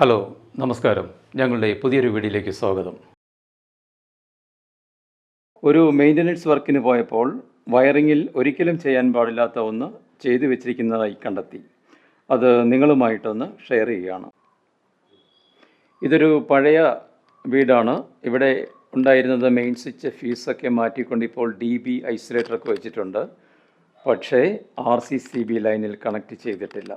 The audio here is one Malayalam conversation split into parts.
ഹലോ നമസ്കാരം. ഞങ്ങളുടെ പുതിയൊരു വീഡിയോയിലേക്ക് സ്വാഗതം. ഒരു മെയിന്റനൻസ് വർക്കിന് പോയപ്പോൾ വയറിങ്ങിൽ ഒരിക്കലും ചെയ്യാൻ പാടില്ലാത്ത ഒന്ന് ചെയ്തു വെച്ചിരിക്കുന്നതായി കണ്ടെത്തി. അത് നിങ്ങളുമായിട്ടൊന്ന് ഷെയർ ചെയ്യുകയാണ്. ഇതൊരു പഴയ വീടാണ്. ഇവിടെ ഉണ്ടായിരുന്നത് മെയിൻ സ്വിച്ച് ഫീസൊക്കെ മാറ്റിക്കൊണ്ട് ഇപ്പോൾ ഡി ബി ഐസൊലേറ്ററൊക്കെ വെച്ചിട്ടുണ്ട്. പക്ഷേ ആർ സി സി ബി ലൈനിൽ കണക്റ്റ് ചെയ്തിട്ടില്ല.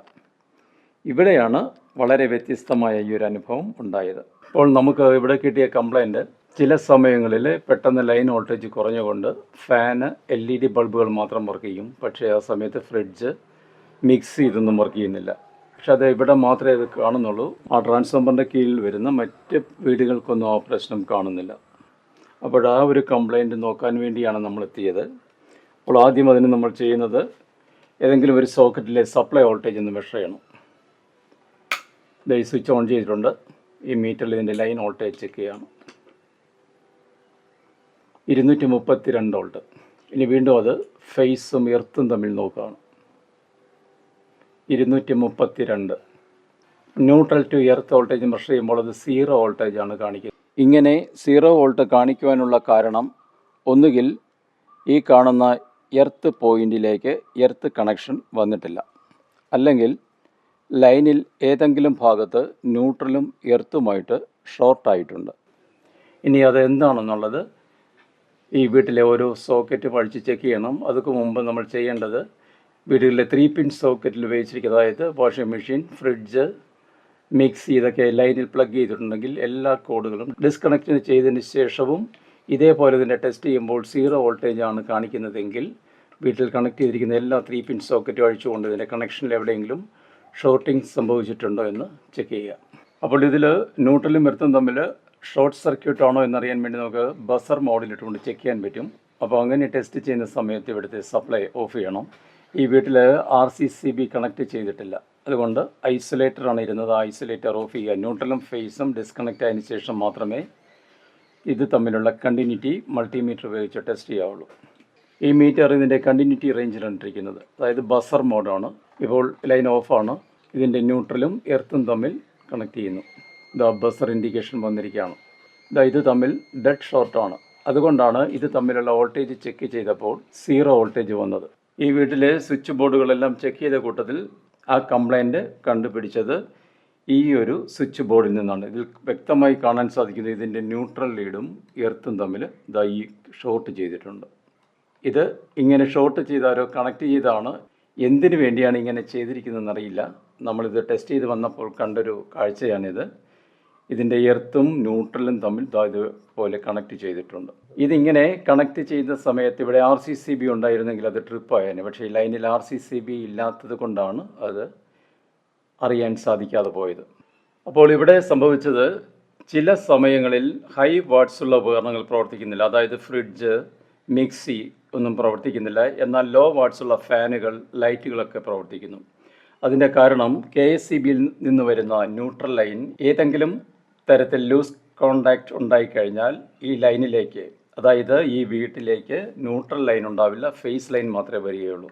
ഇവിടെയാണ് വളരെ വ്യത്യസ്തമായ ഈ ഒരു അനുഭവം ഉണ്ടായത്. അപ്പോൾ നമുക്ക് ഇവിടെ കിട്ടിയ കംപ്ലൈന്റ് ചില സമയങ്ങളിൽ പെട്ടെന്ന് ലൈൻ വോൾട്ടേജ് കുറഞ്ഞുകൊണ്ട് ഫാന് എൽ ഇ ഡി ബൾബുകൾ മാത്രം വർക്ക് ചെയ്യും. പക്ഷേ ആ സമയത്ത് ഫ്രിഡ്ജ് മിക്സി ഇതൊന്നും വർക്ക് ചെയ്യുന്നില്ല. പക്ഷെ അത് ഇവിടെ മാത്രമേ ഇത് കാണുന്നുള്ളൂ. ആ ട്രാൻസ്ഫോമറിന്റെ കീഴിൽ വരുന്ന മറ്റ് വീടുകൾക്കൊന്നും ആ പ്രശ്നം കാണുന്നില്ല. അപ്പോൾ ആ ഒരു കംപ്ലൈന്റ് നോക്കാൻ വേണ്ടിയാണ് നമ്മൾ എത്തിയത്. അപ്പോൾ ആദ്യം അതിന് നമ്മൾ ചെയ്യുന്നത് ഏതെങ്കിലും ഒരു സോക്കറ്റിലെ സപ്ലൈ വോൾട്ടേജ് ഒന്ന് മെഷർ ചെയ്യണം. ഈ സ്വിച്ച് ഓൺ ചെയ്തിട്ടുണ്ട്. ഈ മീറ്ററിൽ ഇതിന്റെ ലൈൻ വോൾട്ടേജ് ചെക്ക് ചെയ്യാണ്. ഇരുന്നൂറ്റി മുപ്പത്തി രണ്ട് വോൾട്ട്. ഇനി വീണ്ടും അത് ഫേസും എർത്തും തമ്മിൽ നോക്കുകയാണ്. ഇരുന്നൂറ്റി മുപ്പത്തി രണ്ട് neutral to earth voltage measure ചെയ്യുമ്പോൾ അത് സീറോ വോൾട്ടേജാണ് കാണിക്കുന്നത്. ഇങ്ങനെ സീറോ വോൾട്ട് കാണിക്കുവാനുള്ള കാരണം ഒന്നുകിൽ ഈ കാണുന്ന എർത്ത് പോയിന്റിലേക്ക് എർത്ത് കണക്ഷൻ വന്നിട്ടില്ല. അല്ലെങ്കിൽ ലൈനിൽ ഏതെങ്കിലും ഭാഗത്ത് ന്യൂട്രലും എർത്തുമായിട്ട് ഷോർട്ടായിട്ടുണ്ട്. ഇനി അത് എന്താണെന്നുള്ളത് ഈ വീട്ടിലെ ഓരോ സോക്കറ്റ് പഠിച്ച് ചെക്ക് ചെയ്യണം. അതുക്ക് മുമ്പ് നമ്മൾ ചെയ്യേണ്ടത് വീടുകളിലെ ത്രീ പിൻ സോക്കറ്റിൽ ഉപയോഗിച്ചിരിക്കുന്ന അതായത് വാഷിംഗ് മെഷീൻ ഫ്രിഡ്ജ് മിക്സി ഇതൊക്കെ ലൈനിൽ പ്ലഗ് ചെയ്തിട്ടുണ്ടെങ്കിൽ എല്ലാ കോഡുകളും ഡിസ്കണക്ഷൻ ചെയ്തതിന് ശേഷവും ഇതേപോലെ തന്നെ ടെസ്റ്റ് ചെയ്യുമ്പോൾ സീറോ വോൾട്ടേജ് ആണ് കാണിക്കുന്നതെങ്കിൽ വീട്ടിൽ കണക്ട് ചെയ്തിരിക്കുന്ന എല്ലാ ത്രീ പിൻ സോക്കറ്റും അഴിച്ചുകൊണ്ട് ഇതിന്റെ കണക്ഷനിൽ എവിടെയെങ്കിലും ഷോർട്ടിംഗ് സംഭവിച്ചിട്ടുണ്ടോ എന്ന് ചെക്ക് ചെയ്യുക. അപ്പോൾ ഇതിൽ ന്യൂട്രലും എർത്തും തമ്മിൽ ഷോർട്ട് സർക്യൂട്ട് ആണോ എന്നറിയാൻ വേണ്ടി നമുക്ക് ബസർ മോഡിലിട്ടുകൊണ്ട് ചെക്ക് ചെയ്യാൻ പറ്റും. അപ്പോൾ അങ്ങനെ ടെസ്റ്റ് ചെയ്യുന്ന സമയത്ത് ഇവിടുത്തെ സപ്ലൈ ഓഫ് ചെയ്യണം. ഈ വീട്ടിൽ R C C B connect ചെയ്തിട്ടില്ല. അതുകൊണ്ട് ഐസൊലേറ്റർ ആണ് ഇരുന്നത്. ഐസൊലേറ്റർ ഓഫ് ചെയ്യുക. ന്യൂട്രലും ഫേസും ഡിസ്കണക്ട് ആയതിനു ശേഷം മാത്രമേ ഇത് തമ്മിലുള്ള കണ്ടിന്യൂറ്റി മൾട്ടിമീറ്റർ ഉപയോഗിച്ച് ടെസ്റ്റ് ചെയ്യാവുള്ളൂ. ഈ മീറ്റർ ഇതിന്റെ കണ്ടിന്യൂറ്റി റേഞ്ചിലാണ് ഇട്ടിരിക്കുന്നത്. അതായത് ബസർ മോഡാണ്. ഇപ്പോൾ ലൈൻ ഓഫാണ്. ഇതിന്റെ ന്യൂട്രലും എർത്തും തമ്മിൽ കണക്ട് ചെയ്യുന്നു. ഇതാ ബസർ ഇൻഡിക്കേഷൻ വന്നിരിക്കുകയാണ്. ഇതാ ഇത് തമ്മിൽ ഡെഡ് ഷോർട്ടാണ്. അതുകൊണ്ടാണ് ഇത് തമ്മിലുള്ള വോൾട്ടേജ് ചെക്ക് ചെയ്തപ്പോൾ സീറോ വോൾട്ടേജ് വന്നത്. ഈ വീട്ടിലെ സ്വിച്ച് ബോർഡുകളെല്ലാം ചെക്ക് ചെയ്ത കൂട്ടത്തിൽ ആ കംപ്ലൈന്റ് കണ്ടുപിടിച്ചത് ഈ ഒരു സ്വിച്ച് ബോർഡിൽ നിന്നാണ്. ഇതിൽ വ്യക്തമായി കാണാൻ സാധിക്കുന്നത് ഇതിന്റെ ന്യൂട്രൽ ലീഡും എർത്തും തമ്മിൽ ഇതാ ഈ ഷോർട്ട് ചെയ്തിട്ടുണ്ട്. ഇത് ഇങ്ങനെ ഷോർട്ട് ചെയ്താലോ കണക്ട് ചെയ്താണ്. എന്തിനു വേണ്ടിയാണ് ഇങ്ങനെ ചെയ്തിരിക്കുന്നതെന്ന് അറിയില്ല. നമ്മളിത് ടെസ്റ്റ് ചെയ്ത് വന്നപ്പോൾ കണ്ടൊരു കാഴ്ചയാണിത്. ഇതിന്റെ എർത്തും ന്യൂട്രലും തമ്മിൽ ഇതുപോലെ കണക്ട് ചെയ്തിട്ടുണ്ട്. ഇതിങ്ങനെ കണക്ട് ചെയ്ത സമയത്ത് ഇവിടെ ആർ സി സി ബി ഉണ്ടായിരുന്നെങ്കിൽ അത് ട്രിപ്പ് ആയേനെ. പക്ഷേ ഈ ലൈനിൽ ആർ സി സി ബി ഇല്ലാത്തത് കൊണ്ടാണ് അത് അറിയാൻ സാധിക്കാതെ പോയത്. അപ്പോൾ ഇവിടെ സംഭവിച്ചത് ചില സമയങ്ങളിൽ ഹൈ വാട്ട്സ് ഉള്ള ഉപകരണങ്ങൾ പ്രവർത്തിക്കുന്നില്ല. അതായത് ഫ്രിഡ്ജ് മിക്സി ഒന്നും പ്രവർത്തിക്കുന്നില്ല. എന്നാൽ ലോ വാട്ട്സുള്ള ഫാനുകൾ ലൈറ്റുകളൊക്കെ പ്രവർത്തിക്കുന്നു. അതിന്റെ കാരണം കെ എസ് സി ബിയിൽ നിന്ന് വരുന്ന ന്യൂട്രൽ ലൈൻ ഏതെങ്കിലും തരത്തിൽ ലൂസ് കോണ്ടാക്റ്റ് ഉണ്ടായിക്കഴിഞ്ഞാൽ ഈ ലൈനിലേക്ക് അതായത് ഈ വീട്ടിലേക്ക് ന്യൂട്രൽ ലൈൻ ഉണ്ടാവില്ല ഫേസ് ലൈൻ മാത്രമേ വരികയുള്ളൂ.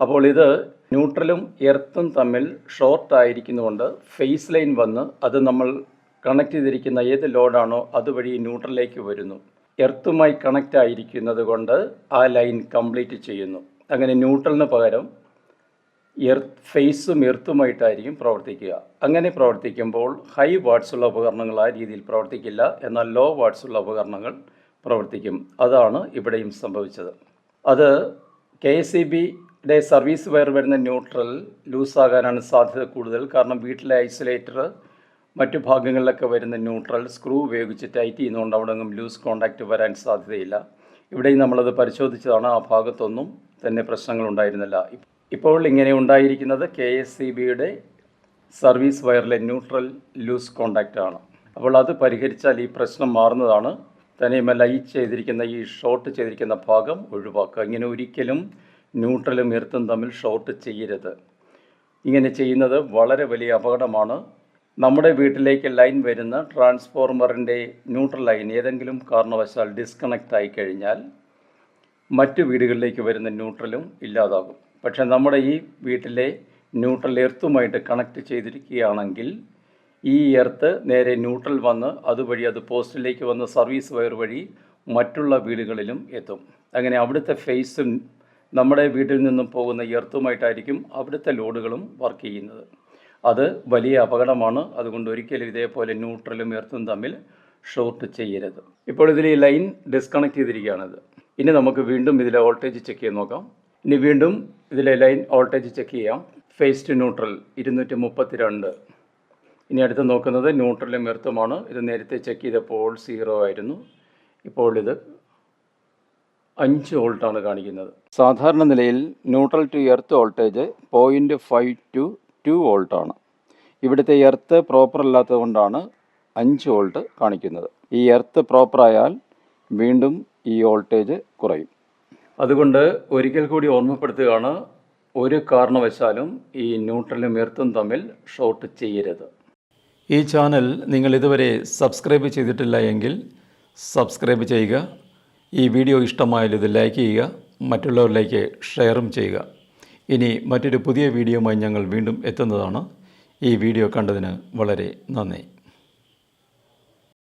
അപ്പോൾ ഇത് ന്യൂട്രലും എർത്തും തമ്മിൽ ഷോർട്ട് ആയിരിക്കുന്നതുകൊണ്ട് ഫേസ് ലൈൻ വന്ന് അത് നമ്മൾ കണക്ട് ചെയ്തിരിക്കുന്ന ഏത് ലോഡാണോ അതുവഴി ന്യൂട്രലിലേക്ക് വരുന്നു. എർത്തുമായി കണക്റ്റ് ആയിരിക്കുന്നത് കൊണ്ട് ആ ലൈൻ കംപ്ലീറ്റ് ചെയ്യുന്നു. അങ്ങനെ ന്യൂട്രലിന് പകരം എർത്ത് ഫേസും എർത്തുമായിട്ടായിരിക്കും പ്രവർത്തിക്കുക. അങ്ങനെ പ്രവർത്തിക്കുമ്പോൾ ഹൈ വാട്ട്സ് ഉപകരണങ്ങൾ ആ രീതിയിൽ പ്രവർത്തിക്കില്ല. എന്നാൽ ലോ വാട്ട്സ് ഉപകരണങ്ങൾ പ്രവർത്തിക്കും. അതാണ് ഇവിടെയും സംഭവിച്ചത്. അത് കെ എസ് സി ബിയുടെ സർവീസ് വയർ വരുന്ന ന്യൂട്രൽ ലൂസാകാനാണ് സാധ്യത കൂടുതൽ. കാരണം വീട്ടിലെ ഐസൊലേറ്റർ മറ്റു ഭാഗങ്ങളിലൊക്കെ വരുന്ന ന്യൂട്രൽ സ്ക്രൂ ഉപയോഗിച്ച് ടൈറ്റ് ചെയ്യുന്നതുകൊണ്ട് അവിടെ ഒന്നും ലൂസ് കോണ്ടാക്റ്റ് വരാൻ സാധ്യതയില്ല. ഇവിടെയും നമ്മളത് പരിശോധിച്ചതാണ്. ആ ഭാഗത്തൊന്നും തന്നെ പ്രശ്നങ്ങൾ ഉണ്ടായിരുന്നില്ല ഇപ്പോൾ ഇങ്ങനെ ഉണ്ടായിരിക്കുന്നത് കെ എസ് സി ബിയുടെ സർവീസ് വയറിലെ ന്യൂട്രൽ ലൂസ് കോണ്ടാക്റ്റ് ആണ് അപ്പോൾ അത് പരിഹരിച്ചാൽ ഈ പ്രശ്നം മാറുന്നതാണ്. തന്നെയുമല്ല ഈ ചെയ്തിരിക്കുന്ന ഈ ഷോർട്ട് ചെയ്തിരിക്കുന്ന ഭാഗം ഒഴിവാക്കുക. ഇങ്ങനെ ഒരിക്കലും ന്യൂട്രലും എർത്തും തമ്മിൽ ഷോർട്ട് ചെയ്യരുത്. ഇങ്ങനെ ചെയ്യുന്നത് വളരെ വലിയ അപകടമാണ്. നമ്മുടെ വീട്ടിലേക്ക് ലൈൻ വരുന്ന ട്രാൻസ്ഫോർമറിന്റെ ന്യൂട്രൽ ലൈൻ ഏതെങ്കിലും കാരണവശാൽ ഡിസ്കണക്റ്റ് ആയി കഴിഞ്ഞാൽ മറ്റു വീടുകളിലേക്ക് വരുന്ന ന്യൂട്രലും ഇല്ലാതാകും. പക്ഷേ നമ്മുടെ ഈ വീട്ടിലെ ന്യൂട്രൽ എർത്തുമായിട്ട് കണക്ട് ചെയ്തിരിക്കുകയാണെങ്കിൽ ഈ എർത്ത് നേരെ ന്യൂട്രൽ വന്ന് അതുവഴി അത് പോസ്റ്റിലേക്ക് വന്ന് സർവീസ് വയർ വഴി മറ്റുള്ള വീടുകളിലും എത്തും. അങ്ങനെ അവിടുത്തെ ഫേസും നമ്മുടെ വീട്ടിൽ നിന്നും പോകുന്ന എർത്തുമായിട്ടായിരിക്കും അവിടുത്തെ ലോഡുകളും വർക്ക് ചെയ്യുന്നത്. അത് വലിയ അപകടമാണ്. അതുകൊണ്ട് ഒരിക്കലും ഇതേപോലെ ന്യൂട്രലും എർത്തും തമ്മിൽ ഷോർട്ട് ചെയ്യരുത്. ഇപ്പോൾ ഇതിൽ ഈ ലൈൻ ഡിസ്കണക്ട് ചെയ്തിരിക്കുകയാണിത് ഇനി നമുക്ക് വീണ്ടും ഇതിലെ വോൾട്ടേജ് ചെക്ക് ചെയ്ത് നോക്കാം. ഇനി വീണ്ടും ഇതിലെ ലൈൻ വോൾട്ടേജ് ചെക്ക് ചെയ്യാം. ഫേസ് ടു ന്യൂട്രൽ ഇരുന്നൂറ്റി മുപ്പത്തി രണ്ട് ഇനി അടുത്ത് നോക്കുന്നത് ന്യൂട്രലും എർത്തുമാണ്. ഇത് നേരത്തെ ചെക്ക് ചെയ്തപ്പോൾ സീറോ ആയിരുന്നു. ഇപ്പോൾ ഇത് അഞ്ച് വോൾട്ടാണ് കാണിക്കുന്നത്. സാധാരണ നിലയിൽ neutral to earth voltage point five two two വോൾട്ടാണ് ഇവിടുത്തെ എർത്ത് പ്രോപ്പർ അല്ലാത്തത് കൊണ്ടാണ് അഞ്ച് വോൾട്ട് കാണിക്കുന്നത്. ഈ എർത്ത് പ്രോപ്പർ ആയാൽ വീണ്ടും ഈ വോൾട്ടേജ് കുറയും. അതുകൊണ്ട് ഒരിക്കൽ കൂടി ഓർമ്മപ്പെടുത്തുകയാണ് ഒരു കാരണവശാലും ഈ ന്യൂട്രലും എർത്തും തമ്മിൽ ഷോർട്ട് ചെയ്യരുത്. ഈ ചാനൽ നിങ്ങൾ ഇതുവരെ സബ്സ്ക്രൈബ് ചെയ്തിട്ടില്ല എങ്കിൽ സബ്സ്ക്രൈബ് ചെയ്യുക. ഈ വീഡിയോ ഇഷ്ടമായാൽ ഇത് ലൈക്ക് ചെയ്യുക മറ്റുള്ളവരിലേക്ക് ഷെയറും ചെയ്യുക. ഇനി മറ്റൊരു പുതിയ വീഡിയോയുമായി ഞങ്ങൾ വീണ്ടും എത്തുന്നതാണ്. ഈ വീഡിയോ കണ്ടതിന് വളരെ നന്ദി.